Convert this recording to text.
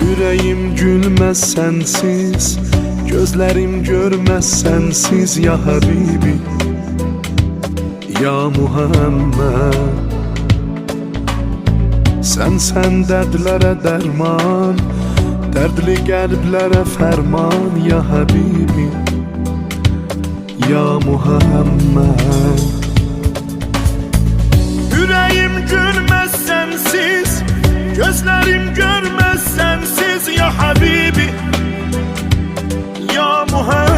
Yüreğim gülmez sensiz Gözlerim görmez sensiz ya Habibi Ya Muhammed. Sen sen derdlere derman Derdli kalplere ferman ya Habibi Ya Muhammed. Yüreğim gülmez sensiz Gözlerim sensiz